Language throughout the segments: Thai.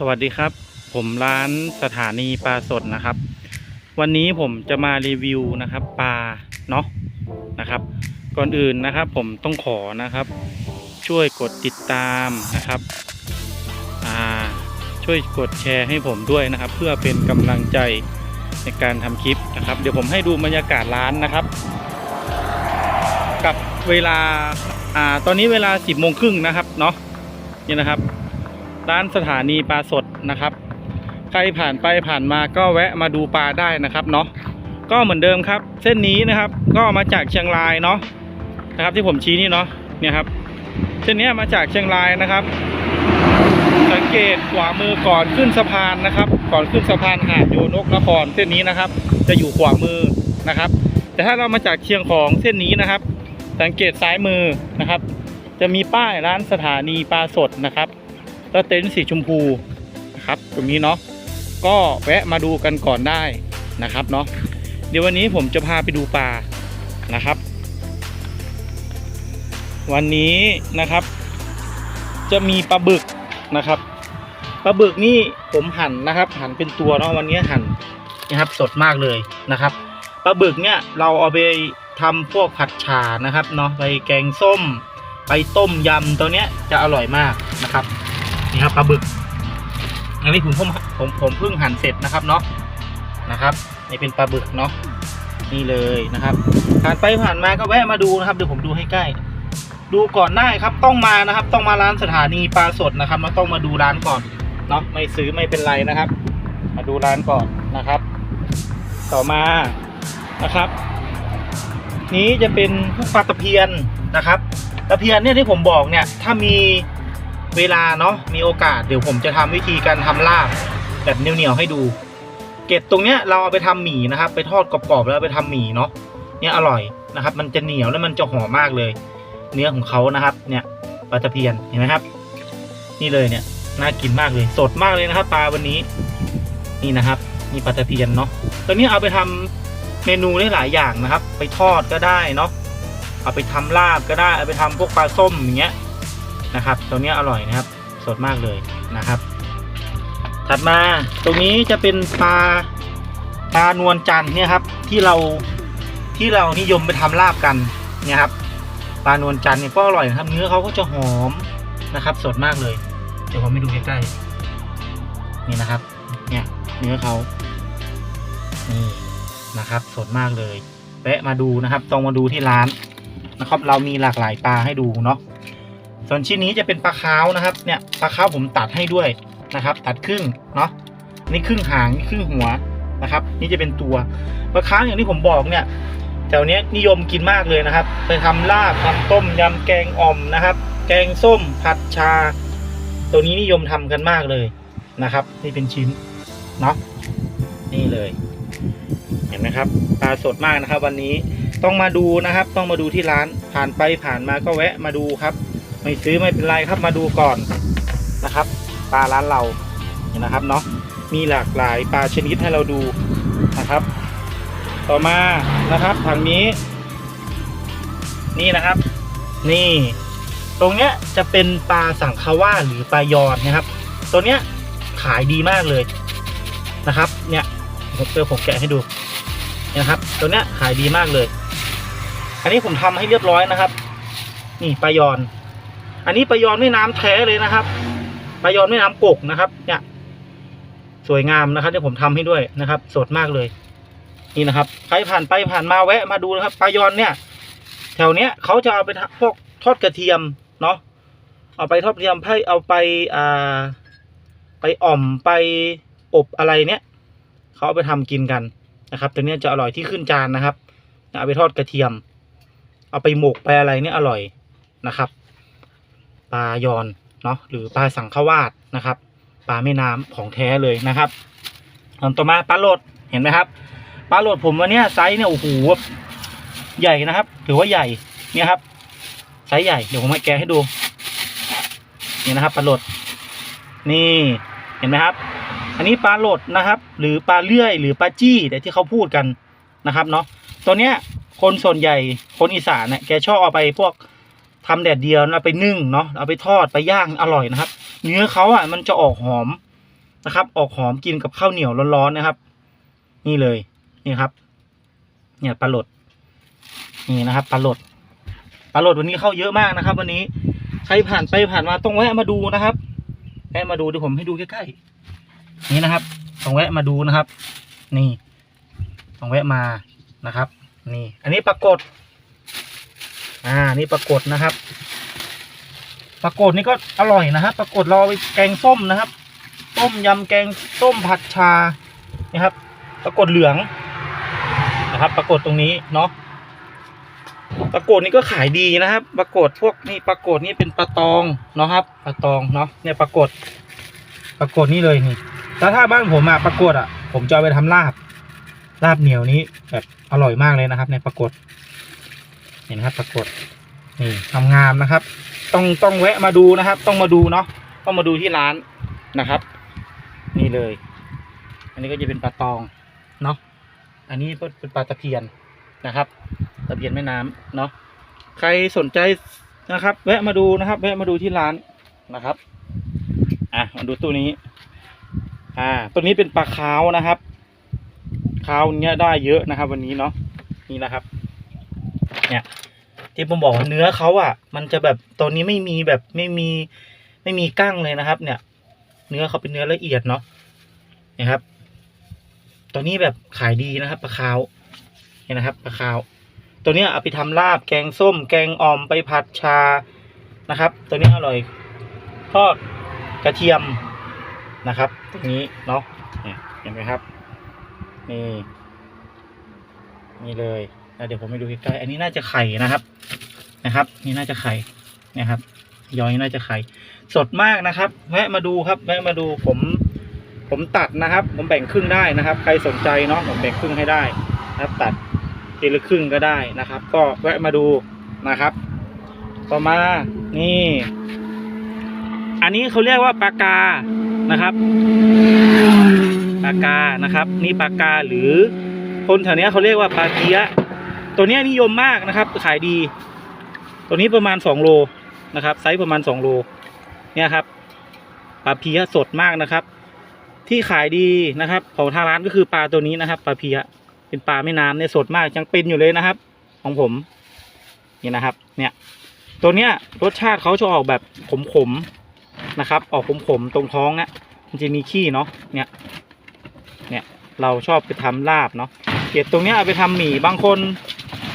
สวัสดีครับ ผมร้านสถานีปลาสดนะครับ วันนี้ผมจะมารีวิวนะครับปลาเนาะนะครับ ก่อนอื่นนะครับ ผมต้องขอนะครับ ช่วยกดติดตามนะครับอ่าช่วยกดแชร์ให้ผมด้วยนะครับ เพื่อเป็นกำลังใจในการทำคลิปนะครับ เดี๋ยวผมให้ดูบรรยากาศร้านนะครับ กับเวลาอ่าตอนนี้เวลา 10โมงครึ่งนะครับเนาะนี่นะครับ ร้านสถานีปลาสดนะครับ ใครผ่านไปผ่านมาก็แวะมาดูปลาได้นะครับเนาะก็เหมือนเดิมครับ เส้นนี้นะครับ ก็มาจากเชียงรายเนาะนะครับ ที่ผมชี้นี่เนาะเนี่ยครับ เส้นนี้มาจากเชียงรายนะครับ สังเกตขวามือก่อนขึ้นสะพานนะครับ ก่อนขึ้นสะพานหาดโยนกนครเส้นนี้นะครับ จะอยู่ขวามือนะครับ แต่ถ้าเรามาจากเชียงของเส้นนี้นะครับ สังเกตซ้ายมือนะครับ จะมีป้ายร้านสถานีปลาสดนะครับ เต็นท์สีชมพูครับตรงนี้เนาะก็แวะมาดูกันก่อนได้นะครับเนาะเดี๋ยววันนี้ผมจะพาไปดูปลานะครับ วันนี้นะครับ จะมีปลาบึกนะครับปลาบึกนี่ผมหั่นนะครับ หั่นเป็นตัวเนาะวันนี้หั่นนะครับ สดมากเลยนะครับปลาบึกเนี่ยเราเอาไปทำพวกผัดฉ่านะครับเนาะไปแกงส้ม ไปต้มยำตัวเนี้ยจะอร่อยมากนะครับ นี่ครับปลาบึก อันนี้ผมผมผมผมเพิ่งหั่นเสร็จนะครับเนาะนะครับนี่เป็นปลาบึกเนาะนี่เลยนะครับผ่านไปผ่านมาก็แวะมาดูนะครับเดี๋ยวผมดูให้ใกล้ ดูก่อนได้ครับต้องมานะครับ ต้องมาร้านสถานีปลาสดนะครับเราต้องมาดูร้านก่อนเนาะไม่ซื้อไม่เป็นไรนะครับ มาดูร้านก่อนนะครับ ต่อมานะครับ นี้จะเป็นพวกปลาตะเพียนนะครับตะเพียนเนี่ยที่ผมบอกเนี่ย ถ้ามี เวลาเนาะมีโอกาสเดี๋ยวผมจะทำวิธีการทำลาบแบบเหนียวๆให้ดู เกล็ดตรงเนี้ยเราเอาไปทำหมี่นะครับ ไปทอดกรอบๆแล้วไปทำหมี่เนาะเนี่ยอร่อยนะครับ มันจะเหนียวแล้วมันจะหอมมากเลย เนื้อของเขานะครับ เนี่ยปลาตะเพียนเห็นไหมครับ นี่เลยเนี่ยน่ากินมากเลย สดมากเลยนะครับ ปลาวันนี้นี่นะครับนี่ปลาตะเพียนเนาะตัวนี้เอาไปทำเมนูได้หลายอย่างนะครับ ไปทอดก็ได้เนาะเอาไปทำลาบก็ได้เอาไปทำพวกปลาส้มอย่างเงี้ย นะครับตัวนี้อร่อยนะครับ สดมากเลยนะครับ ถัดมาตรงนี้จะเป็นปลาปลานวลจันทร์เนี่ยครับที่เราที่เรานิยมไปทำลาบกันเนี่ยครับปลานวลจันทร์เนี่ยก็อร่อยนะครับ เนื้อเขาก็จะหอมนะครับ สดมากเลย เดี๋ยวผมไปดูใกล้ๆนี่นะครับ เนี่ยเนื้อเขานี่นะครับ สดมากเลยแวะมาดูนะครับ ต้องมาดูที่ร้านนะครับ เรามีหลากหลายปลาให้ดูเนาะ ส่วนชิ้นนี้จะเป็นปลาขาวนะครับ เนี่ยปลาขาวผมตัดให้ด้วยนะครับ ตัดครึ่งเนาะนี่ครึ่งหางนี่ครึ่งหัวนะครับ นี่จะเป็นตัวปลาขาวอย่างที่ผมบอกเนี่ยแถวเนี้ยนิยมกินมากเลยนะครับ ไปทำลาบทำต้มยำแกงอ่อมนะครับ แกงส้มผัดชา ตัวนี้นิยมทำกันมากเลยนะครับ นี่เป็นชิ้นเนาะนี่เลย เห็นไหมครับปลาสดมากนะครับ วันนี้ต้องมาดูนะครับ ต้องมาดูที่ร้านผ่านไปผ่านมาก็แวะมาดูครับ ไม่ซื้อไม่เป็นไรครับมาดูก่อนนะครับ ปลาร้านเราเห็นนะครับเนาะมีหลากหลายปลาชนิดให้เราดูนะครับ ต่อมานะครับทางนี้ นี่นะครับ นี่ ตรงเนี้ยจะเป็นปลาสังคาว่าหรือปลายอนนะครับ ตัวเนี้ยขายดีมากเลยนะครับ เนี่ยผมเจอผมแกะให้ดูเนี่ยนะครับ ตัวเนี้ยขายดีมากเลย อันนี้ผมทำให้เรียบร้อยนะครับ นี่ปลายอน อันนี้ปลายอนแม่น้ำแท้เลยนะครับปลายอนแม่น้ำกกนะครับ เนี่ย สวยงามนะครับที่ผมทำให้ด้วยนะครับ สดมากเลย นี่นะครับใครผ่านไปผ่านมาแวะมาดูนะครับปลายอนเนี่ย แถวเนี้ยเขาจะเอาไปทำพวกทอดกระเทียมเนาะเอาไปทอดกระเทียมให้เอาไปอ่าไปอ่อมไปอบอะไรเนี้ยเขาเอาไปทำกินกันนะครับตัวเนี้ยจะอร่อยที่ขึ้นจานนะครับเอาไปทอดกระเทียม เอาไปหมกไปอะไรเนี่ยอร่อยนะครับ ปลายอนเนาะหรือปลาสังขวาดนะครับปลาแม่น้ำของแท้เลยนะครับส่วนต่อมาปลาโหลดเห็นไหมครับปลาโหลดผมวันนี้ไซส์เนี่ยโอ้โหใหญ่นะครับถือว่าใหญ่เนี่ยครับไซส์ใหญ่เดี๋ยวผมให้แกะให้ดูนี่นะครับปลาโหลดนี่เห็นไหมครับ อันนี้ปลาโหลดนะครับ หรือปลาเลื่อย หรือปลาจี้แต่ที่เขาพูดกันนะครับเนาะตัวเนี้ยคนส่วนใหญ่คนอีสานเนี่ยแกชอบเอาไปพวก ทำแดดเดียวแล้วไปนึ่งเนาะเอาไปทอดไปย่างอร่อยนะครับ เนื้อเขาอะมันจะออกหอมนะครับ ออกหอมกินกับข้าวเหนียวร้อนๆนะครับ นี่เลยนี่ครับ เนี่ยปลาหลดนี่นะครับปลาหลดปลาหลดวันนี้เข้าเยอะมากนะครับ วันนี้ใครผ่านไปผ่านมาต้องแวะมาดูนะครับแวะมาดูเดี๋ยวผมให้ดูใกล้ๆนี่นะครับต้องแวะมาดูนะครับ นี่ต้องแวะมานะครับ นี่ อันนี้ปรากฏ อ่า นี่ปรากฏนะครับ ปรากฏนี่ก็อร่อยนะครับ ปรากฏเราไปแกงส้มนะครับ ต้มยำแกงส้มผัดชา นะครับ ปรากฏเหลืองนะครับ ปรากฏตรงนี้เนาะ ปรากฏนี่ก็ขายดีนะครับ ปรากฏพวกนี่ปรากฏนี่เป็นปลาตองเนาะครับ ปลาตองเนาะ เนี่ยปรากฏ ปรากฏนี่เลยนี่ แล้วถ้าบ้านผมอะปรากฏอะผมจะไปทำลาบ ลาบเหนียวนี้แบบอร่อยมากเลยนะครับ ในปรากฏ เห็นครับปรากฏนี่งามๆนะครับ ต้องต้องแวะมาดูนะครับ ต้องมาดูเนาะต้องมาดูที่ร้านนะครับ นี่เลย อันนี้ก็จะเป็นปลาตองเนาะอันนี้เป็นปลาตะเพียนนะครับตะเพียนแม่น้ำเนาะใครสนใจนะครับ แวะมาดูนะครับ แวะมาดูที่ร้านนะครับอะมาดูตัวนี้ อ่า ตัวนี้เป็นปลาคาวนะครับคาวเนี้ยได้เยอะนะครับ วันนี้เนาะนี่นะครับ เนี่ย ที่ผมบอกเนื้อเขาอะ มันจะแบบตัวนี้ไม่มีแบบไม่มี ไม่มีกั้งเลยนะครับ เนี่ย เนื้อเขาเป็นเนื้อละเอียดเนาะนี่ยครับ ตัวนี้แบบขายดีนะครับปลาคาวเนี่ยนะครับปลาคาว ตัวเนี้ยเอาไปทำลาบแกงส้ม แกงอ่อมไปผัดชานะครับ ตัวนี้อร่อยทอดกระเทียมนะครับ ตรงนี้เนาะเห็นไหมครับ นี่ นี่เลย เดี๋ยวผมไปดูใกล้ๆอันนี้น่าจะไข่นะครับนะครับ นี่น่าจะไข่นะครับ ย้อยน่าจะไข่สดมากนะครับ แวะมาดูครับ แวะมาดูผม ผมตัดนะครับ ผมแบ่งครึ่งได้นะครับ ใครสนใจเนาะผมแบ่งครึ่งให้ได้นะครับ ตัดทีละครึ่งก็ได้นะครับ ก็แวะมาดูนะครับ ต่อมานี่ อันนี้เขาเรียกว่าปลากานะครับปลากานะครับ นี่ปลากาหรือคนแถวเนี้ยเขาเรียกว่าปลาเกียะ ตัวนี้นิยมมากนะครับ ขายดี ตัวนี้ประมาณสองโลนะครับ ไซส์ประมาณสองโล เนี่ยครับปลาเพียสดมากนะครับ ที่ขายดีนะครับของทางร้านก็คือปลาตัวนี้นะครับปลาเพียเป็นปลาแม่น้ำเนี่ยสดมากยังเป็นอยู่เลยนะครับ ของผม นี่นะครับ เนี่ย ตัวเนี้ยรสชาติเขาจะออกแบบขมๆนะครับ ออกขมๆตรงท้องนะมันจะมีขี้เนาะเนี่ย เนี่ยเราชอบไปทำลาบเนาะเกล็ดตรงเนี้ยเอาไปทำหมี่บางคน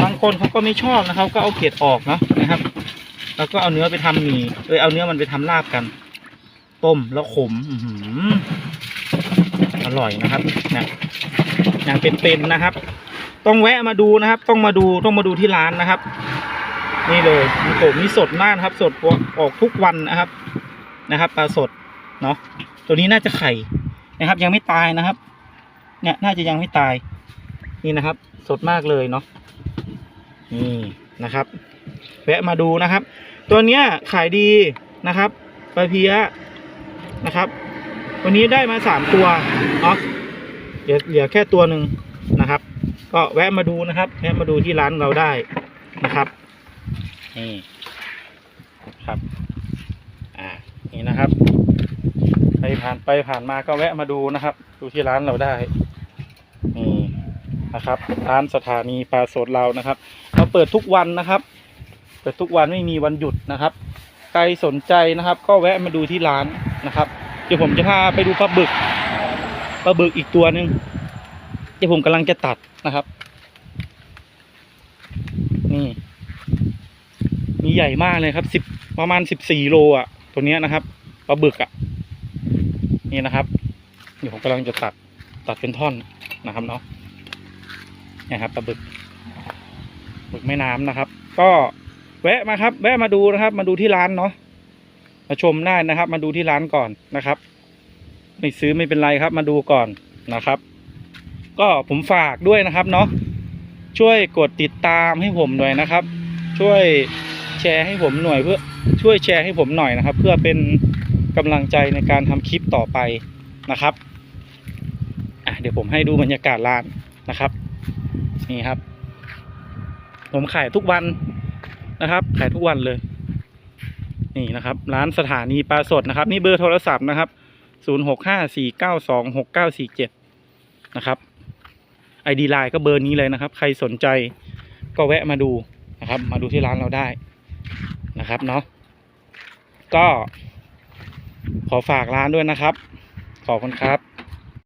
บางคนเขาก็ไม่ชอบนะครับ ก็เอาเกล็ดออกเนาะนะครับ แล้วก็เอาเนื้อไปทำหมี่เอยเอาเนื้อมันไปทำลาบกัน ต้มแล้วขมอืออร่อยนะครับเนี่ยอย่างเป็นๆนะครับ ต้องแวะมาดูนะครับ ต้องมาดูต้องมาดูที่ร้านนะครับ นี่เลยมันผมนี่สดมากครับ สดออกทุกวันนะครับนะครับปลาสดเนาะตัวนี้น่าจะไข่นะครับ ยังไม่ตายนะครับ เนี่ยน่าจะยังไม่ตายนี่นะครับ สดมากเลยเนาะ นี่นะครับ แวะมาดูนะครับ ตัวเนี้ยขายดีนะครับปลาเพียนะครับ วันนี้ได้มาสามตัวเนาะเหลือเหลือแค่ตัวหนึ่งนะครับ ก็แวะมาดูนะครับ แวะมาดูที่ร้านเราได้นะครับนี่ครับ อ่า นี่นะครับ ใครผ่านไปผ่านมาก็แวะมาดูนะครับ ดูที่ร้านเราได้นี่ นะครับร้านสถานีปลาสดเรานะครับ เราเปิดทุกวันนะครับ เปิดทุกวันไม่มีวันหยุดนะครับ ใครสนใจนะครับ ก็แวะมาดูที่ร้านนะครับ เดี๋ยวผมจะพาไปดูปลาบึกปลาบึกอีกตัวหนึ่งเดี๋ยวผมกำลังจะตัดนะครับ นี่ มีใหญ่มากเลยครับสิบประมาณสิบสี่โลอะ ตัวเนี้ยนะครับปลาบึกอะ นี่นะครับ เดี๋ยวผมกำลังจะตัดตัดเป็นท่อนนะครับเนาะ นี่ยครับปลาบึกบึกแม่น้ำนะครับ ก็แวะมาครับ แวะมาดูนะครับ มาดูที่ร้านเนาะมาชมได้นะครับ มาดูที่ร้านก่อนนะครับ ไม่ซื้อไม่เป็นไรครับ มาดูก่อนนะครับ ก็ผมฝากด้วยนะครับเนาะช่วยกดติดตามให้ผมหน่อยนะครับ ช่วยแชร์ให้ผมหน่อยเพื่อช่วยแชร์ให้ผมหน่อยนะครับ เพื่อเป็นกำลังใจในการทำคลิปต่อไปนะครับอะเดี๋ยวผมให้ดูบรรยากาศร้านนะครับ นี่ครับ ผมขายทุกวันนะครับ ขายทุกวันเลย นี่นะครับ ร้านสถานีปลาสดนะครับ นี่เบอร์โทรศัพท์นะครับศูนย์หกห้าสี่เก้าสองหกเก้าสี่เจ็ดนะครับไอดีไลน์ก็เบอร์นี้เลยนะครับ ใครสนใจก็แวะมาดูนะครับ มาดูที่ร้านเราได้นะครับเนาะก็ขอฝากร้านด้วยนะครับ ขอบคุณครับ